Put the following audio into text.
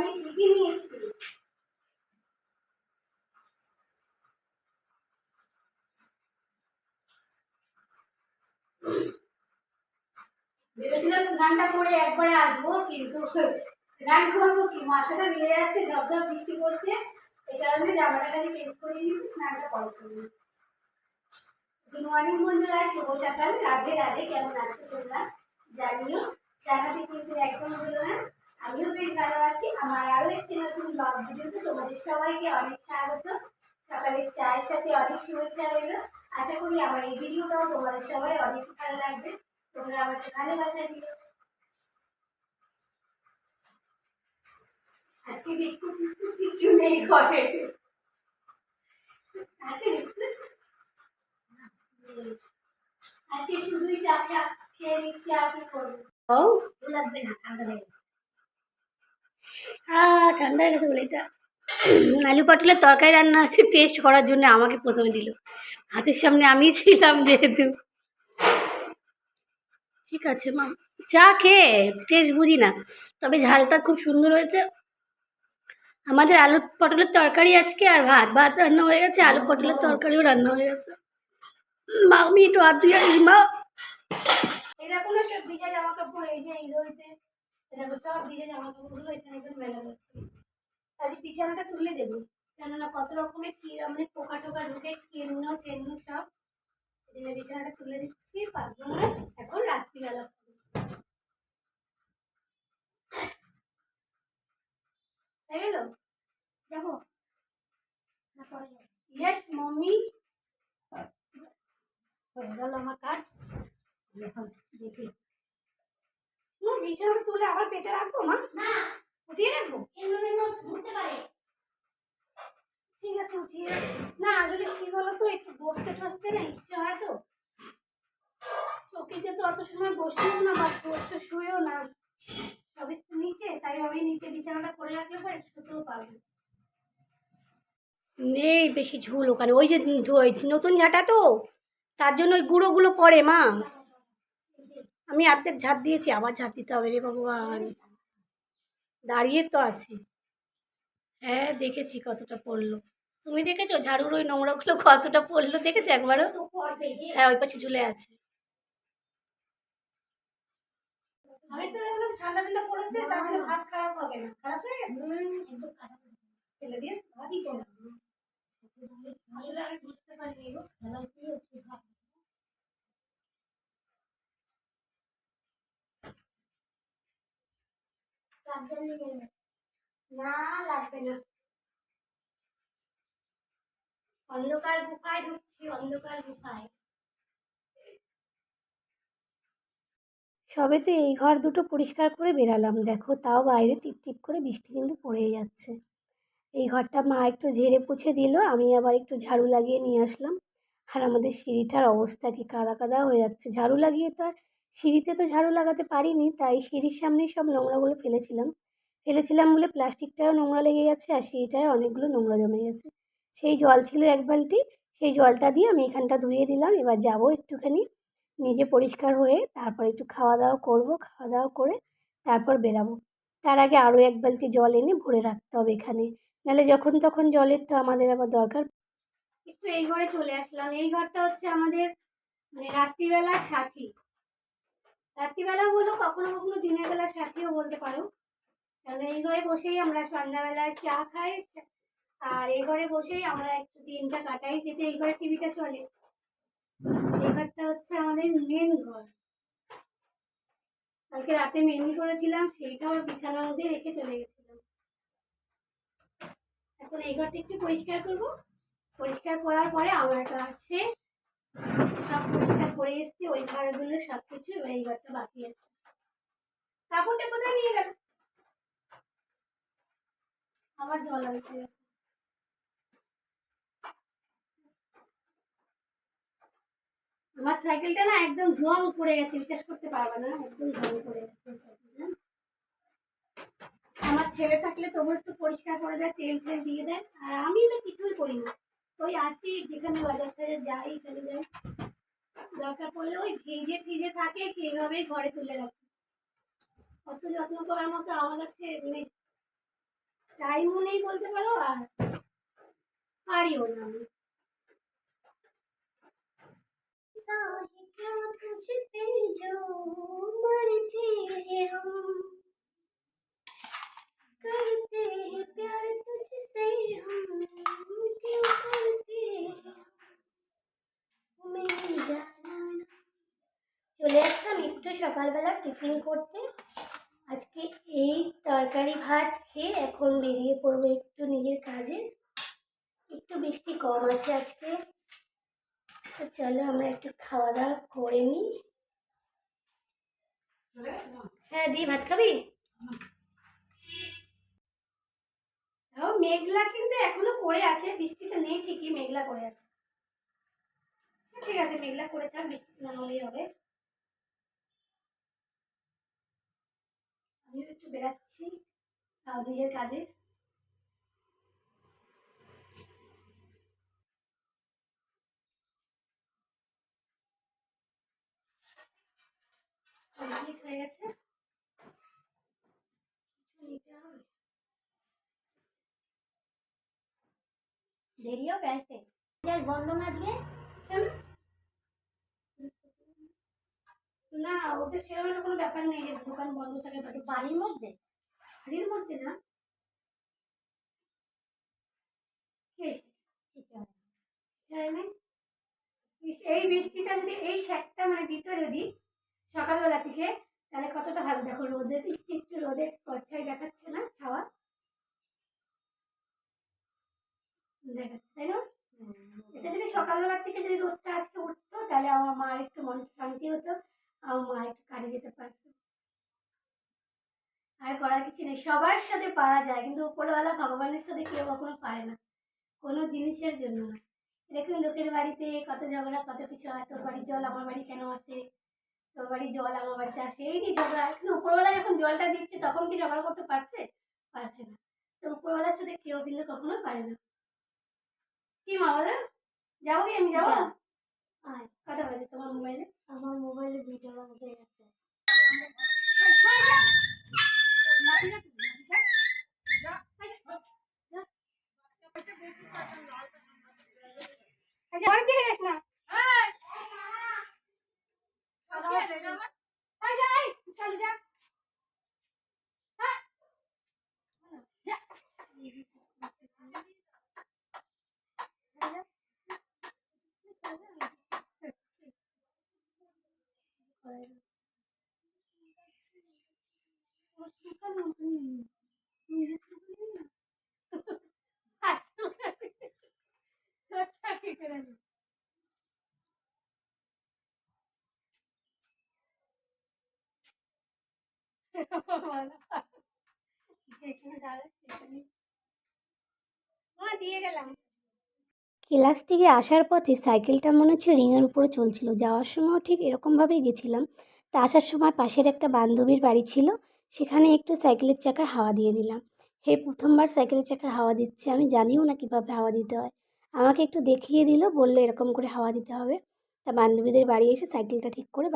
আমি ঠিকই নিয়েছি ভেবেছিলাম স্নানটা করে একবারে আসব, কিন্তু স্নান করব কি? মাথাটা বেড়ে যাচ্ছে, ঝপঝপ বৃষ্টি পড়ছে, এই কারণে জামাটা খালি চেঞ্জ করে দিয়েছি স্নানটা পরে করব গুড মর্নিং বন্ধুরা, শুভ সকাল। রাধে রাধে, কেমন আছো তোমরা? জানিও, জানাতে কিন্তু একদম হলো না। আমিও বেশ ভালো আছি। আমার আরও একটি নতুন ব্লগ ভিডিওতে তোমাদের সবাইকে অনেক স্বাগত। সকালের চায়ের সাথে অনেক শুভেচ্ছা রইল। আশা করি আমার এই ভিডিওটাও তোমাদের সবাই অনেক ভালো লাগবে। তোমরা আমাকে ভালোবাসা দিও। আজকে বিস্কুট টিস্কুট কিছু নেই ঘরে। আছে বিস্কুট? আজকে শুধুই চা চা খেয়ে নিচ্ছি আর কি করব। লাগবে না ঠান্ডা হ্যাঁ গেছে বলে এটা। আলু পটলের তরকারি রান্না আছে টেস্ট করার জন্য আমাকে প্রথমে দিল। হাতের সামনে আমি ছিলাম যেহেতু। ঠিক আছে, মা। চা খেয়ে টেস্ট বুঝি না। তবে ঝালটা খুব সুন্দর হয়েছে। আমাদের আলু পটলের তরকারি আজকে আর ভাত। ভাত রান্না হয়ে গেছে, আলু পটলের তরকারিও রান্না হয়ে গেছে। মা, আমি একটু হাত দিয়ে মা। এরকম সব ভিজে জামা কাপড় এই যে এই রইতে জামা কাপড়গুলো এখানে মেলা বিছানাটা তুলে দেবো। কেননা কত রকমের কি মানে পোকা টোকা ঢুকে সব। তুলে দিচ্ছি রাত্রিবেলা ইয়েস আমার কাজ। দেখি। হুম বিছানাটা তুলে আবার পেতে রাখব মা? না। উঠিয়ে রাখব? ঘুরতে পারে। ঠিক আছে উঠিয়ে না আসলে কি বলতো একটু বসতে টসতে না ইচ্ছে হয় তো। চকিতে তো অত সময় বসিও না বা বসতে শুয়েও না। সবই তো নিচে তাই আমি নিচে বিছানাটা করে রাখলে পরে শুতেও পারব নেই বেশি ঝুল ওখানে। ওই যে ওই নতুন ঝাঁটা তো তার জন্য ওই গুঁড়োগুলো পড়ে মা। আমি অর্ধেক ঝাঁপ দিয়েছি আবার ঝাঁপ দিতে হবে রে ভগবান। দাঁড়িয়ে তো আছি। হ্যাঁ দেখেছি কতটা পড়ল। তুমি দেখেছ? ঝাড়ুর ওই নোংরাগুলো কতটা পড়ল? দেখেছ একবারও? হ্যাঁ ওই পাশে ঝুলে আছে। আমি তো ঠান্ডা ঠান্ডা পড়েছে তাহলে ভাত খারাপ হবে না। খারাপ হয়ে গেছে? ফেলে দিয়ে ভাতই আসলে আমি বুঝতে পারিনি গো খেলা কি হচ্ছে ভাত না লাগবে না অন্ধকার গুফায় ঢুকছি অন্ধকার গুফায় সবে তো এই ঘর দুটো পরিষ্কার করে বেরালাম দেখো তাও বাইরে টিপ টিপ করে বৃষ্টি কিন্তু পড়েই যাচ্ছে। এই ঘরটা মা একটু ঝেড়ে পুছে দিল, আমি আবার একটু ঝাড়ু লাগিয়ে নিয়ে আসলাম। আর আমাদের সিঁড়িটার অবস্থা কি কাদা কাদা হয়ে যাচ্ছে। ঝাড়ু লাগিয়ে তো আর সিঁড়িতে তো ঝাড়ু লাগাতে পারিনি, তাই সিঁড়ির সামনেই সব নোংরাগুলো ফেলেছিলাম। ফেলেছিলাম বলে প্লাস্টিকটাও নোংরা লেগে গেছে আর সিঁড়িটায় অনেকগুলো নোংরা জমে গেছে। সেই জল ছিল এক বালতি, সেই জলটা দিয়ে আমি এখানটা ধুয়ে দিলাম। এবার যাব একটুখানি নিজে পরিষ্কার হয়ে তারপর একটু খাওয়া দাওয়া করব, খাওয়া দাওয়া করে তারপর বেরাবো। তার আগে আরও এক বালতি জল এনে ভরে রাখতে হবে এখানে। নাহলে যখন তখন জলের তো আমাদের আবার দরকার। একটু এই ঘরে চলে আসলাম। এই ঘরটা হচ্ছে আমাদের মানে রাত্রিবেলার সাথী। রাত্রিবেলা বলো, কখনো কখনো দিনের বেলা সাথেও বলতে পারো। কারণ এই ঘরে বসেই আমরা সন্ধ্যাবেলায় চা খাই, আর এই ঘরে বসেই আমরা একটু দিনটা কাটাই যেতে এই ঘরে টিভিটা চলে। এই ঘরটা হচ্ছে আমাদের মেন ঘর। কালকে রাতে মেনলি করেছিলাম সেইটাও বিছানার মধ্যে রেখে চলে গেছিলাম। এখন এই ঘরটা একটু পরিষ্কার করব। পরিষ্কার করার পরে আমার কাজ শেষ সব পরিষ্কার করে এসছি, ওই ঘরগুলো সব কিছু এই ঘরটা বাকি আছে। কাপড়টা কোথায় নিয়ে গেল? আমার জল আসছে আমার সাইকেলটা না একদম জং পড়ে গেছে, বিশ্বাস করতে পারবে না, একদম জং পড়ে গেছে সাইকেলটা। আমার ছেলে থাকলে তবু একটু পরিষ্কার করে দেয়, তেল টেল দিয়ে দেয়, আর আমি তো কিছুই করি না। ওই আসি যেখানে বাজার টাজার যাই, এখানে যাই। দরকার পড়লে ওই ভিজে ঠিজে থাকে সেইভাবেই ঘরে তুলে রাখি অত যত্ন করার মতো আমার কাছে মানে টাইমও নেই বলতে পারো আর পারিও না আমি साहित्य तुझ पे जो मरते हैं हम करते हैं प्यार तुझसे हम क्यों करते हैं मैं जाना ना চলে আসলাম একটু সকালবেলা টিফিন করতে। আজকে এই তরকারি ভাত খেয়ে এখন বেরিয়ে পড়ব একটু নিজের কাজে। একটু বৃষ্টি কম আছে আজকে। তো চলো আমরা একটু খাওয়া দাওয়া করে নিই। হ্যাঁ দি, ভাত খাবি? মেঘলা কিন্তু এখনও করে আছে। বৃষ্টিটা নেই ঠিকই, মেঘলা করে আছে। ঠিক আছে, মেঘলা করে থাক বৃষ্টি না হলেই হবে আমিও একটু বেড়াচ্ছি নিজের কাজে। গেছে। কিছু নিতে হবে? দেরিও বেড়াতে বন্ধ না দিয়ে কেন না ওদের সেরকম একটা কোনো ব্যাপার নেই যে দোকান বন্ধ থাকে বা বাড়ির মধ্যে? বাড়ির মধ্যে না? এই বৃষ্টিটা যদি এই ছ্যাকটা মানে দিত যদি সকালবেলা থেকে তাহলে কতটা ভালো। দেখো রোদের একটু একটু রোদের কচ্ছাই দেখাচ্ছে না ছাওয়া। দেখাচ্ছে তাই না? এটা যদি সকালবেলা থেকে যদি রোদটা আজকে উঠতো তাহলে আমার মা একটু মনটা শান্তি হতো। আমার মা একটু কাজে যেতে পারতো। আর করার কিছু নেই সবার সাথে পারা যায় কিন্তু উপরওয়ালা ভগবানের সাথে কেউ কখনো পারে না কোনো জিনিসের জন্য না। দেখুন লোকের বাড়িতে কত ঝগড়া কত কিছু হয় তোর বাড়ির জল আমার বাড়ি কেন আসে? তোর বাড়ির জল আমার বাড়িতে আসে এই নিয়ে ঝগড়া। কিন্তু উপরওয়ালা যখন জলটা দিচ্ছে তখন কি ঝগড়া করতে পারছে? পারছে না। তো উপরওয়ালার সাথে কেউ কিন্তু কখনো পারে না। কি মা বলো? যাব কি আমি? যাব। আয়। কটা বাজে তোমার মোবাইলে? আমার মোবাইলে ভিডিও বানাতে গেছে আচ্ছা অনেক দিকে যাস না আয় যা, আয়, চল যা। হ্যাঁ। যা। দিয়ে গেলাম ক্লাস থেকে আসার পথে সাইকেলটা মনে হচ্ছে রিংয়ের উপরে চলছিল। যাওয়ার সময় ঠিক এরকমভাবেই গেছিলাম। তা আসার সময় পাশের একটা বান্ধবীর বাড়ি ছিল। সেখানে একটু সাইকেলের চাকায় হাওয়া দিয়ে দিলাম। হে, প্রথমবার সাইকেলের চাকায় হাওয়া দিচ্ছে, আমি জানিও না কীভাবে হাওয়া দিতে হয়। আমাকে একটু দেখিয়ে দিল, বলল এরকম করে হাওয়া দিতে হবে। তা বান্ধবীদের বাড়ি এসে সাইকেলটা ঠিক করে